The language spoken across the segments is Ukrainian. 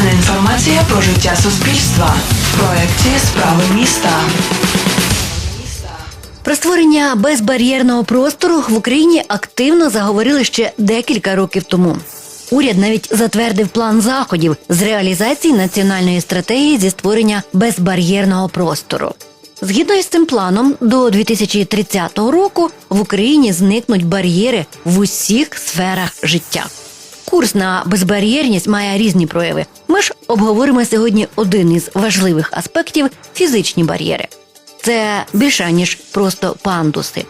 Актуальна інформація про життя суспільства в проєкті Справи міста. Про створення безбар'єрного простору в Україні активно заговорили ще декілька років тому. Уряд навіть затвердив план заходів з реалізації національної стратегії зі створення безбар'єрного простору. Згідно із цим планом, до 2030 року в Україні зникнуть бар'єри в усіх сферах життя. Курс на безбар'єрність має різні прояви. Ми ж обговоримо сьогодні один із важливих аспектів фізичні бар'єри. Це більше ніж просто пандуси.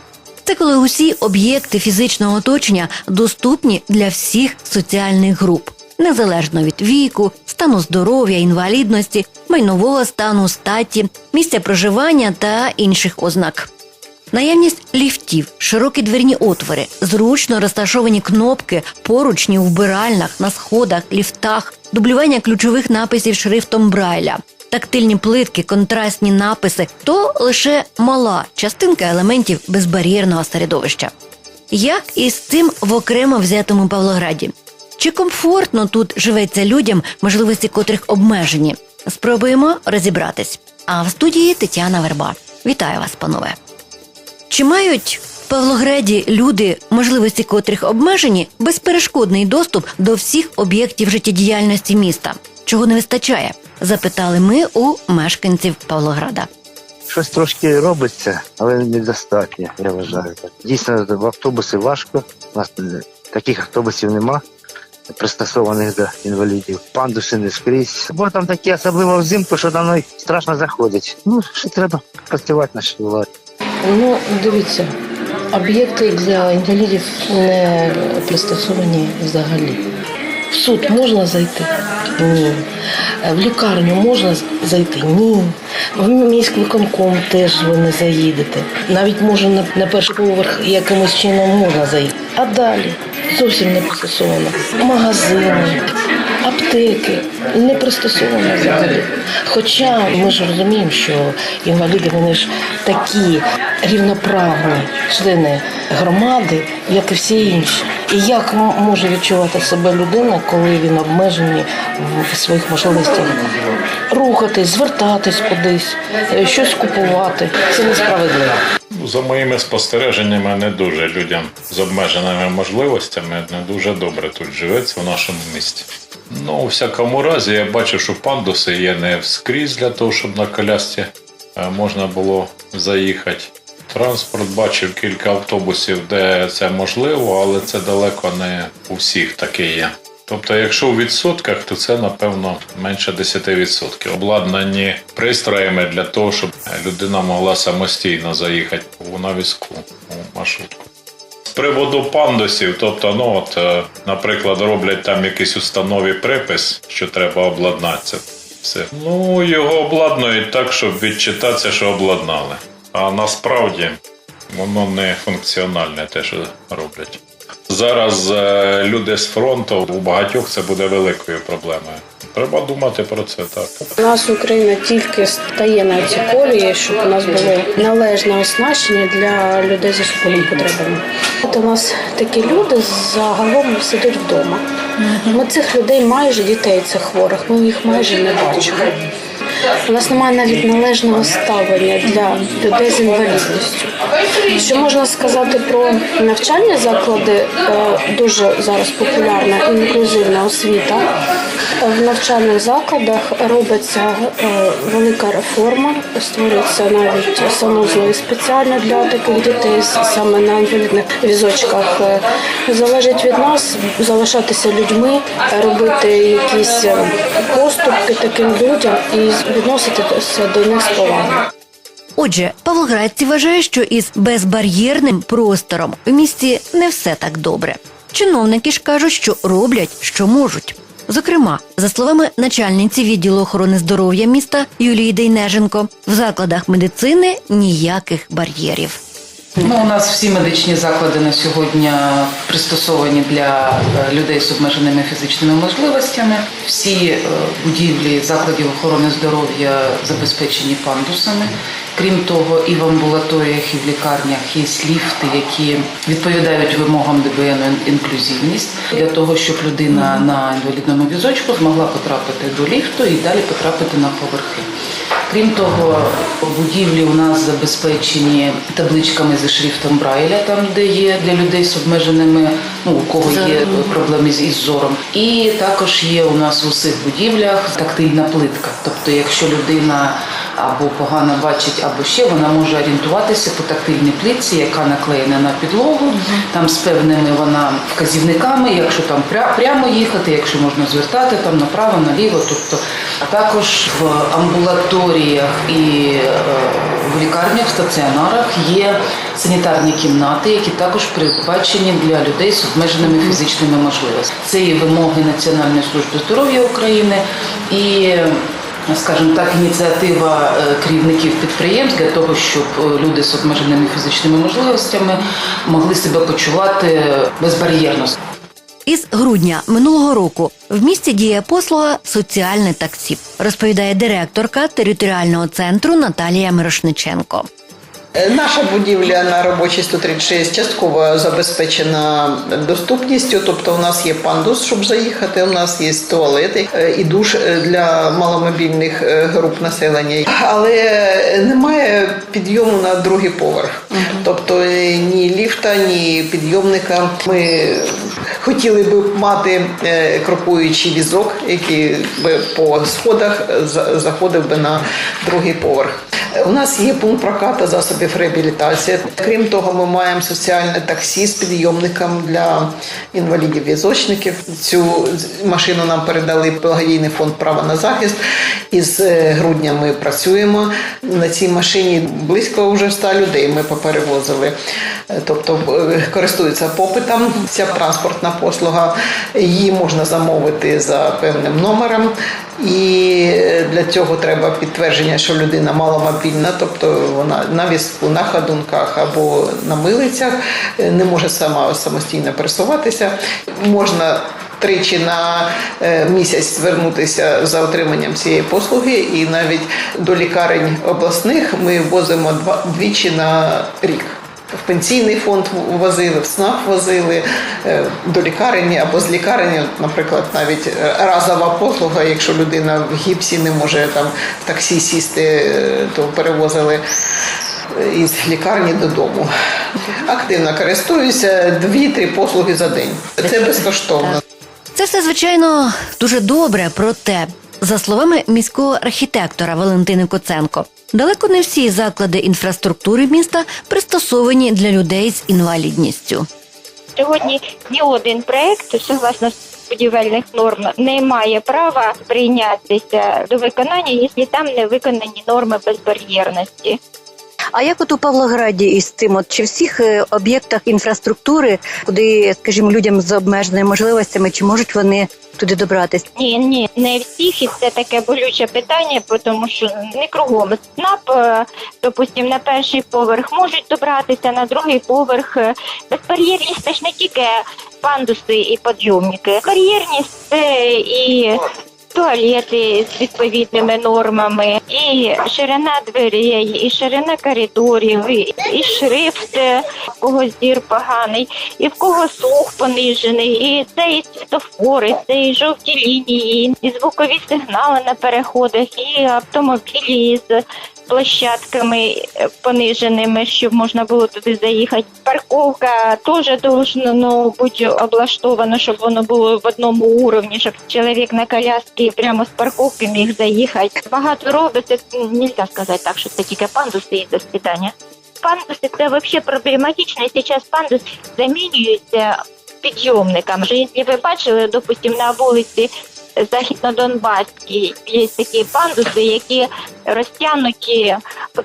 Це коли усі об'єкти фізичного оточення доступні для всіх соціальних груп, незалежно від віку, стану здоров'я, інвалідності, майнового стану, статі, місця проживання та інших ознак. Наявність ліфтів, широкі дверні отвори, зручно розташовані кнопки, поручні у вбиральнях, на сходах, ліфтах, дублювання ключових написів шрифтом Брайля, тактильні плитки, контрастні написи то лише мала частинка елементів безбар'єрного середовища. Як із цим в окремо взятому Павлограді? Чи комфортно тут живеться людям, можливості котрих обмежені? Спробуємо розібратись. А в студії Тетяна Верба. Вітаю вас, панове. Чи мають в Павлограді люди, можливості котрих обмежені, безперешкодний доступ до всіх об'єктів життєдіяльності міста? Чого не вистачає? Запитали ми у мешканців Павлограда. Щось трошки робиться, але недостатньо, я вважаю. Дійсно, в автобуси важко. У нас е, таких автобусів нема, пристосованих до інвалідів. Пандуси не скрізь. Бо там такі, особливо взимку, що на мною страшно заходить. Ну, що треба працювати нашій владі. Ну, дивіться, об'єкти для інвалідів не пристосовані взагалі. В суд можна зайти? Ні. В лікарню можна зайти? Ні. В міськвиконком теж ви не заїдете. Навіть може на, перший поверх якимось чином можна зайти. А далі зовсім не пристосовано. Магазини, аптеки не пристосовано взагалі. Хоча ми ж розуміємо, що інваліди вони ж такі рівноправні члени громади, як і всі інші. І як може відчувати себе людина, коли він обмежений в своїх можливостях рухатись, звертатись кудись, е, щось купувати. Це несправедливо. За моїми спостереженнями, не дуже людям з обмеженими можливостями не дуже добре тут живеться в нашому місті. Ну, у всякому разі, я бачу, що пандуси є не вскрізь для того, щоб на колясці е, можна було заїхати. Транспорт бачив кілька автобусів, де це можливо, але це далеко не у всіх таке є. Тобто, якщо у відсотках, то це напевно менше 10%. Обладнані пристроями для того, щоб людина могла самостійно заїхати у навіску у маршрутку. З приводу пандусів, тобто, ну от, е, наприклад, роблять там якийсь установі припис, що треба обладнатися. Все. Ну, його обладнують так, щоб відчитатися, що обладнали. А насправді воно не функціональне, те, що роблять. Зараз е, люди з фронту у багатьох це буде великою проблемою. Треба думати про це так. У нас Україна тільки стає на ці колії, щоб у нас було належне оснащення для людей з особливими потребами. От у нас такі люди загалом сидять вдома. Ми цих людей майже дітей цих хворих, ми їх майже не бачимо. У нас немає навіть належного ставлення для людей з інвалідністю. Що можна сказати про навчальні заклади? Е, Дуже зараз популярна інклюзивна освіта. В навчальних закладах робиться е, велика реформа, створюється навіть санузли спеціально для таких дітей саме на інвалідних візочках. Е, Залежить від нас залишатися людьми, робити якісь поступки таким людям і відноситися до них з повагою. Отже, павлоградці вважають, що із безбар'єрним простором в місті не все так добре. Чиновники ж кажуть, що роблять, що можуть. Зокрема, за словами начальниці відділу охорони здоров'я міста Юлії Дейнеженко, в закладах медицини ніяких бар'єрів. Ну, у нас всі медичні заклади на сьогодні пристосовані для е, людей з обмеженими фізичними можливостями. Всі е, будівлі закладів охорони здоров'я забезпечені пандусами. Крім того, і в амбулаторіях, і в лікарнях є ліфти, які відповідають вимогам ДБН інклюзивність для того, щоб людина на інвалідному візочку змогла потрапити до ліфту і далі потрапити на поверхи. Крім того, будівлі у нас забезпечені табличками зі шрифтом Брайля, там де є для людей з обмеженими, ну у кого є проблеми з із зором. І також є у нас у усіх будівлях тактильна плитка. Тобто, якщо людина або погано бачить, або ще вона може орієнтуватися по тактильній плитці, яка наклеєна на підлогу, там з певними вона вказівниками, якщо там прямо їхати, якщо можна звертати там направо, наліво. Тобто також в амбулаторіях і е, в лікарнях, в стаціонарах є санітарні кімнати, які також передбачені для людей з обмеженими фізичними можливостями. Це є вимоги Національної служби здоров'я України і. Скажімо так, ініціатива е, керівників підприємств для того, щоб е, люди з обмеженими фізичними можливостями могли себе почувати безбар'єрно. Із грудня минулого року в місті діє послуга соціальне таксі, розповідає директорка територіального центру Наталія Мирошниченко. Е, Наша будівля на робочій 136 частково забезпечена доступністю, тобто у нас є пандус, щоб заїхати. У нас є туалети е, і душ е, для маломобільних груп населення, але немає підйому на другий поверх. Тобто ні ліфта, ні підйомника. Ми хотіли би мати е, крокуючий візок, який би по сходах е, заходив би на другий поверх. У нас є пункт прокату засобів реабілітації. Крім того, ми маємо соціальне таксі з підйомником для інвалідів-візочників. Цю машину нам передали благодійний фонд право на захист. Із е, грудня ми працюємо на цій машині. Близько вже 100 людей ми поперевозили. Е, Тобто е, користуються попитом ця транспортна послуга. Її можна замовити за певним номером. І для цього треба підтвердження, що людина маломобільна, тобто вона на візку, на ходунках або на милицях, е, не може сама самостійно пересуватися. Можна тричі на е, місяць звернутися за отриманням цієї послуги, і навіть до лікарень обласних ми возимо двічі на рік. В пенсійний фонд возили, в СНАП возили е, до лікарні або з лікарні, наприклад, навіть е, разова послуга, якщо людина в гіпсі не може там в таксі сісти, е, то перевозили із лікарні додому. Активно користуюся дві-три послуги за день. Це безкоштовно. Це все звичайно дуже добре, проте, за словами міського архітектора Валентини Коценко, далеко не всі заклади інфраструктури міста пристосовані для людей з інвалідністю. Сьогодні ні один проект, согласно будівельних норм, не має права прийнятися до виконання, якщо там не виконані норми безбар'єрності. А як от у Павлограді із цим? От чи всіх е, об'єктах інфраструктури, куди, скажімо, людям з обмеженими можливостями, чи можуть вони туди добратися? Ні, ні, не всіх, і це таке болюче питання, тому що не кругом. СНАП, е, допустим, на перший поверх можуть добратися, на другий поверх. е, Безбар'єрність це ж не тільки пандуси і підйомники. Бар'єрність це і туалети з відповідними нормами, і ширина дверей, і ширина коридорів, і, шрифт, е, в кого зір поганий, і в кого слух понижений, і це і світофори, це і жовті лінії, і звукові сигнали на переходах, і автомобілі з площадками е, пониженими, щоб можна було туди заїхати. Парковка теж должна ну, бути облаштована, щоб воно було в одному уровні, щоб чоловік на коляскі прямо з парковки міг заїхати. Багато робиться. Нельзя сказати так, що це тільки пандуси і до свидання. Пандуси це взагалі проблематично, і зараз пандус замінюється підйомником. Вже якщо ви бачили, допустим, на вулиці Західнодонбаській є такі пандуси, які розтягнуті,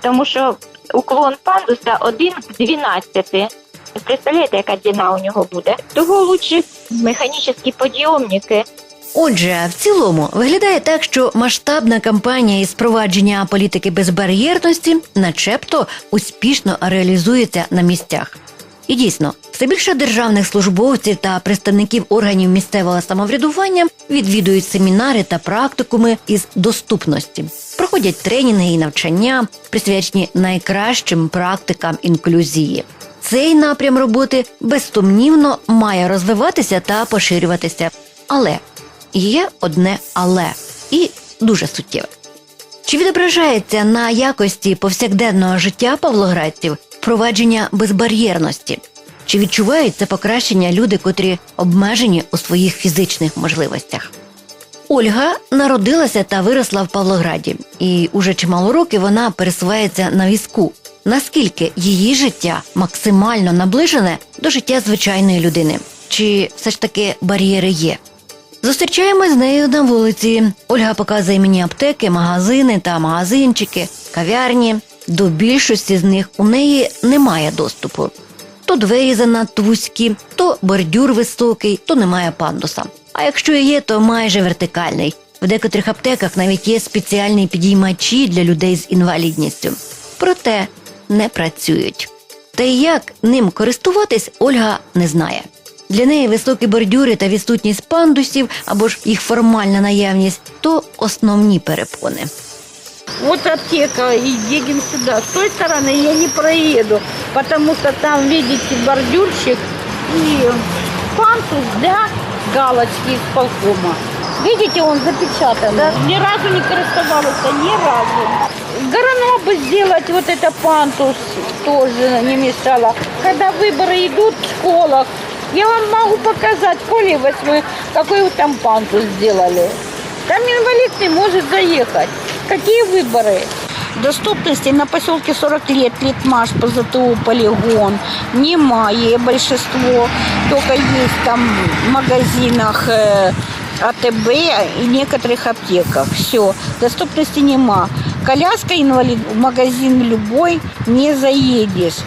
тому що уклон пандуса 1 к 12. Представляєте, яка ціна у нього буде? Того лучше механічні підйомники. Отже, в цілому виглядає так, що масштабна кампанія із впровадження політики безбар'єрності, начебто, успішно реалізується на місцях. І дійсно, все більше державних службовців та представників органів місцевого самоврядування відвідують семінари та практикуми із доступності, проходять тренінги і навчання, присвячені найкращим практикам інклюзії. Цей напрям роботи безсумнівно має розвиватися та поширюватися. Але є одне але і дуже суттєве. Чи відображається на якості повсякденного життя павлоградців впровадження безбар'єрності? Чи відчувають це покращення люди, котрі обмежені у своїх фізичних можливостях? Ольга народилася та виросла в Павлограді, і уже чимало років вона пересувається на візку. Наскільки її життя максимально наближене до життя звичайної людини? Чи все ж таки бар'єри є? Зустрічаємось з нею на вулиці. Ольга показує мені аптеки, магазини та магазинчики, кав'ярні. До більшості з них у неї немає доступу. То двері занадто вузькі, то бордюр високий, то немає пандуса. А якщо і є, то майже вертикальний. В декотрих аптеках навіть є спеціальні підіймачі для людей з інвалідністю. Проте не працюють. Та й як ним користуватись, Ольга не знає. Для неї високі бордюри та відсутність пандусів або ж їх формальна наявність то основні перепони. Вот аптека, и едем сюда. С той стороны я не проеду, потому что там, видите, бордюрчик и пантус для галочки из полкома. Видите, он запечатан. Ни разу не користовалась, ни разу. Горно бы сделать вот это пантус, тоже не мешало. Когда выборы идут в школах, я вам могу показать, школе восьмой, какой вы там пантус сделали. Там инвалид не может заехать. Какие выборы? Доступности на поселке 40 лет, Литмаш, ПЗТУ, полигон, немає большинство, только есть там в магазинах э, АТБ и некоторых аптеках. Все, доступности нема. Коляска инвалид, в магазин любой не заедешь.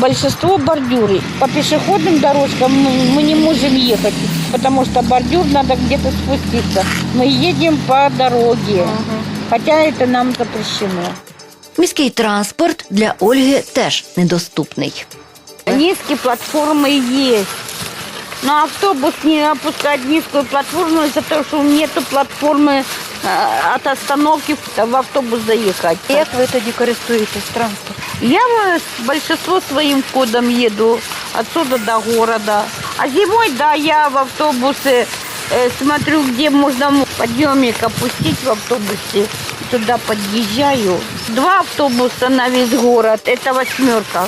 Большинство бордюры. По пешеходным дорожкам мы, не можем ехать, потому что бордюр надо где-то спуститься. Мы едем по дороге, хотя это нам запрещено. Міський транспорт для Ольги теж недоступний. Низкие платформы есть. Но автобус не опускает низкую платформу из-за того, что нету платформы э, от остановки в автобус заехать. Як ви тоді користуєтесь транспортом? Я э, большинство своим ходом еду отсюда до города. А зимой, да, я в автобусе Э, смотрю, где можно подъемник опустить в автобусе. Туда подъезжаю. Два автобуса на весь город. Это восьмерка.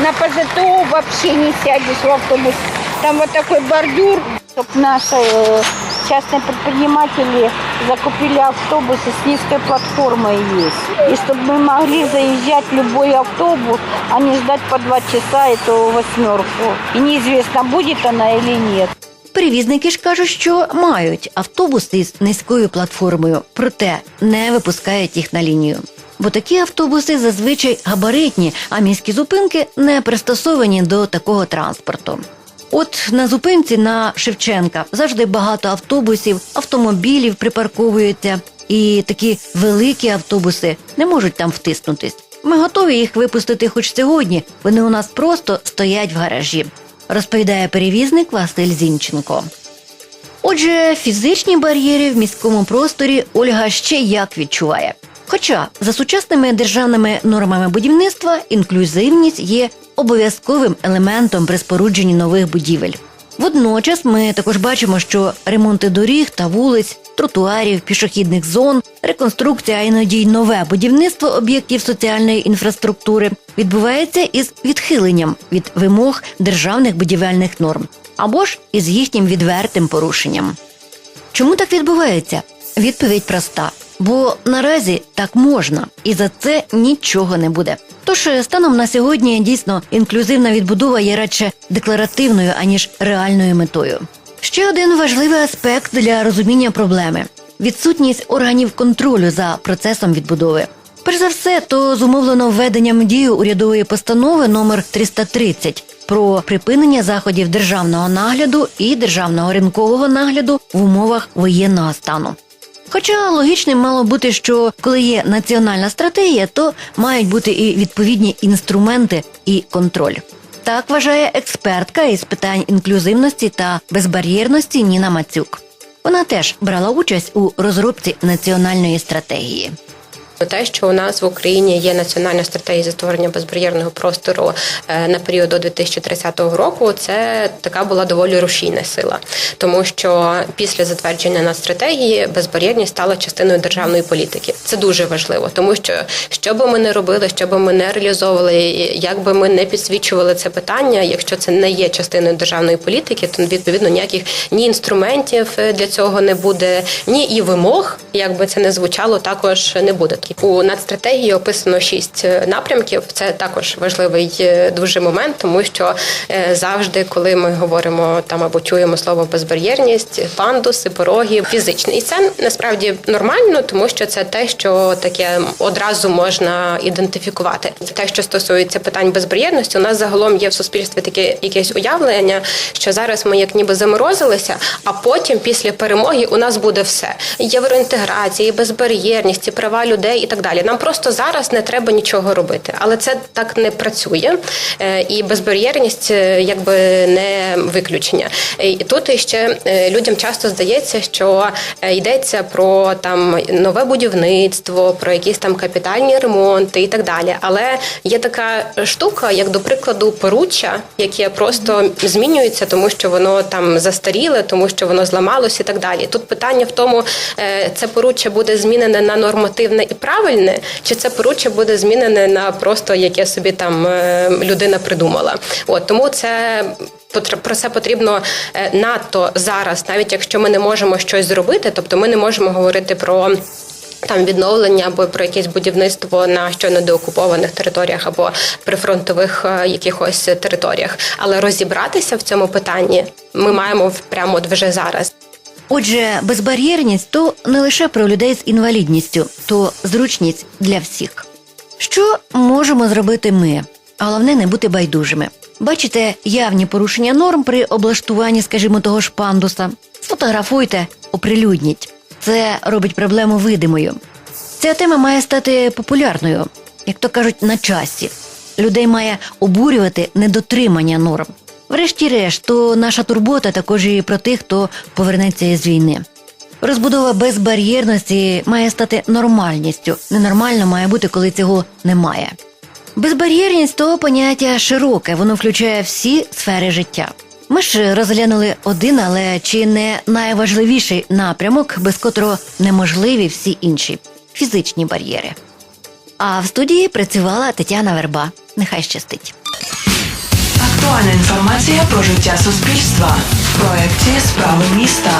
На ПЗТО вообще не сядешь в автобус. Там вот такой бордюр. Чтоб наши э, частные предприниматели закупили автобусы с низкой платформой есть. И чтобы мы могли заезжать в любой автобус, а не ждать по два часа эту восьмерку. И неизвестно, будет она или нет. Перевізники ж кажуть, що мають автобуси з низькою платформою, проте не випускають їх на лінію. Бо такі автобуси зазвичай габаритні, а міські зупинки не пристосовані до такого транспорту. От на зупинці на Шевченка завжди багато автобусів, автомобілів припарковуються, і такі великі автобуси не можуть там втиснутись. Ми готові їх випустити хоч сьогодні. Вони у нас просто стоять в гаражі, розповідає перевізник Василь Зінченко. Отже, фізичні бар'єри в міському просторі Ольга ще як відчуває. Хоча за сучасними державними нормами будівництва інклюзивність є обов'язковим елементом при спорудженні нових будівель. Водночас ми також бачимо, що ремонти доріг та вулиць, тротуарів, пішохідних зон, реконструкція, іноді й нове будівництво об'єктів соціальної інфраструктури відбувається із відхиленням від вимог державних будівельних норм або ж із їхнім відвертим порушенням. Чому так відбувається? Відповідь проста. Бо наразі так можна, і за це нічого не буде. Тож станом на сьогодні дійсно інклюзивна відбудова є радше декларативною аніж реальною метою. Ще один важливий аспект для розуміння проблеми відсутність органів контролю за процесом відбудови. Перш за все, то зумовлено введенням дію урядової постанови номер 330 про припинення заходів державного нагляду і державного ринкового нагляду в умовах воєнного стану. Хоча логічним мало бути, що коли є національна стратегія, то мають бути і відповідні інструменти і контроль. Так вважає експертка із питань інклюзивності та безбар'єрності Ніна Мацюк. Вона теж брала участь у розробці національної стратегії. Те, що у нас в Україні є національна стратегія зі створення безбар'єрного простору е, на період до 2030 року, це така була доволі рушійна сила, тому що після затвердження на стратегії безбар'єрність стала частиною державної політики. Це дуже важливо, тому що що би ми не робили, що би ми не реалізовували, як би ми не підсвічували це питання, якщо це не є частиною державної політики, то відповідно ніяких ні інструментів е, для цього не буде, ні і вимог, як би це не звучало, також не буде. У нацстратегії описано шість е, напрямків. Це також важливий е, дуже момент, тому що е, завжди, коли ми говоримо там або чуємо слово безбар'єрність, пандуси, пороги, фізичний, і це насправді нормально, тому що це те, що таке одразу можна ідентифікувати. Те, що стосується питань безбар'єрності, у нас загалом є в суспільстві таке якесь уявлення, що зараз ми як ніби заморозилися, а потім, після перемоги, у нас буде все: євроінтеграція, безбар'єрність, і права людей і так далі. Нам просто зараз не треба нічого робити, але це так не працює, Е, і безбар'єрність е, якби не виключення. І тут ще е, людям часто здається, що йдеться про там нове будівництво, про якісь там капітальні ремонти і так далі. Але є така штука, як до прикладу, поруччя, яке просто змінюється, тому що воно там застаріле, тому що воно зламалось і так далі. Тут питання в тому, це поруччя буде змінене на нормативне і правильне, чи це поруччя буде змінене на просто яке собі там е, людина придумала. От тому це. Про це потрібно е, надто зараз, навіть якщо ми не можемо щось зробити, тобто ми не можемо говорити про там відновлення або про якесь будівництво на щойно деокупованих територіях або прифронтових е, якихось територіях. Але розібратися в цьому питанні ми маємо прямо от вже зараз. Отже, безбар'єрність то не лише про людей з інвалідністю, то зручність для всіх. Що можемо зробити ми? Головне не бути байдужими. Бачите явні порушення норм при облаштуванні, скажімо, того ж пандуса. Сфотографуйте, оприлюдніть. Це робить проблему видимою. Ця тема має стати популярною, як то кажуть, на часі. Людей має обурювати недотримання норм. Врешті-решт, то наша турбота також і про тих, хто повернеться із війни. Розбудова безбар'єрності має стати нормальністю. Ненормально має бути, коли цього немає. Безбар'єрність то поняття широке, воно включає всі сфери життя. Ми ж розглянули один, але чи не найважливіший напрямок, без котрого неможливі всі інші фізичні бар'єри. А в студії працювала Тетяна Верба. Нехай щастить. Актуальна інформація про життя суспільства в проєкті Справи міста.